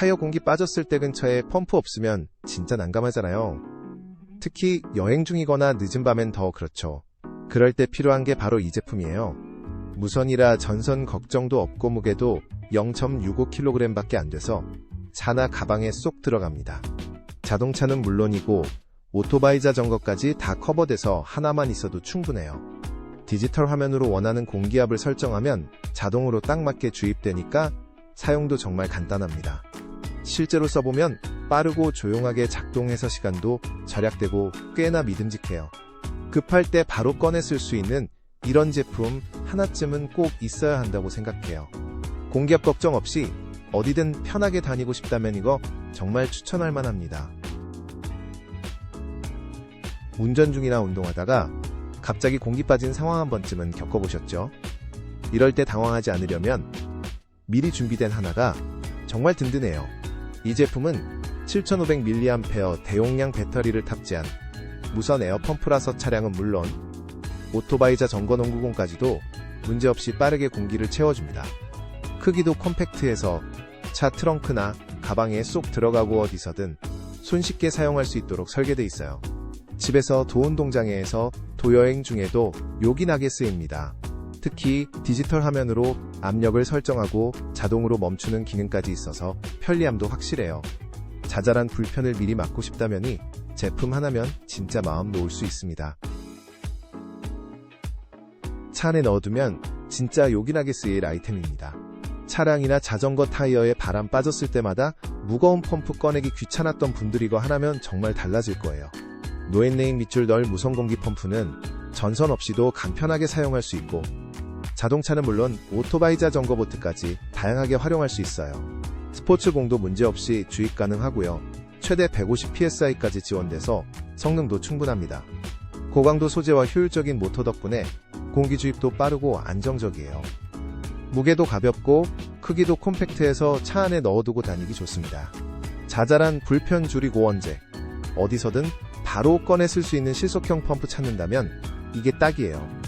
타이어 공기 빠졌을 때 근처에 펌프 없으면 진짜 난감하잖아요. 특히 여행 중이거나 늦은 밤엔 더 그렇죠. 그럴 때 필요한 게 바로 이 제품이에요. 무선이라 전선 걱정도 없고 무게도 0.65kg 밖에 안 돼서 차나 가방에 쏙 들어갑니다. 자동차는 물론이고 오토바이 자전거까지 다 커버돼서 하나만 있어도 충분해요. 디지털 화면으로 원하는 공기압을 설정하면 자동으로 딱 맞게 주입되니까 사용도 정말 간단합니다. 실제로 써보면 빠르고 조용하게 작동해서 시간도 절약되고 꽤나 믿음직해요. 급할 때 바로 꺼내 쓸 수 있는 이런 제품 하나쯤은 꼭 있어야 한다고 생각해요. 공기압 걱정 없이 어디든 편하게 다니고 싶다면 이거 정말 추천할 만합니다. 운전 중이나 운동하다가 갑자기 공기 빠진 상황 한 번쯤은 겪어보셨죠? 이럴 때 당황하지 않으려면 미리 준비된 하나가 정말 든든해요. 이 제품은 7500mAh 대용량 배터리를 탑재한 무선 에어펌프라서 차량은 물론 오토바이자 전거 농구공까지도 문제없이 빠르게 공기를 채워줍니다. 크기도 컴팩트해서 차 트렁크나 가방에 쏙 들어가고 어디서든 손쉽게 사용할 수 있도록 설계돼 있어요. 집에서 도운동장에서 도여행 중에도 요긴하게 쓰입니다. 특히 디지털 화면으로 압력을 설정하고 자동으로 멈추는 기능까지 있어서 편리함도 확실해요. 자잘한 불편을 미리 막고 싶다면이 제품 하나면 진짜 마음 놓을 수 있습니다. 차 안에 넣어두면 진짜 요긴하게 쓰일 아이템입니다. 차량이나 자전거 타이어에 바람 빠졌을 때마다 무거운 펌프 꺼내기 귀찮았던 분들이 이거 하나면 정말 달라질 거예요. 노엔네임 밑줄 널 무선 공기 펌프는 전선 없이도 간편하게 사용할 수 있고 자동차는 물론 오토바이 자전거 보트까지 다양하게 활용할 수 있어요. 스포츠 공도 문제없이 주입 가능하고요. 최대 150psi까지 지원돼서 성능도 충분합니다. 고강도 소재와 효율적인 모터 덕분에 공기 주입도 빠르고 안정적이에요. 무게도 가볍고 크기도 콤팩트해서 차 안에 넣어두고 다니기 좋습니다. 자잘한 불편 줄이고 원재 어디서든 바로 꺼내 쓸 수 있는 실속형 펌프 찾는다면 이게 딱이에요.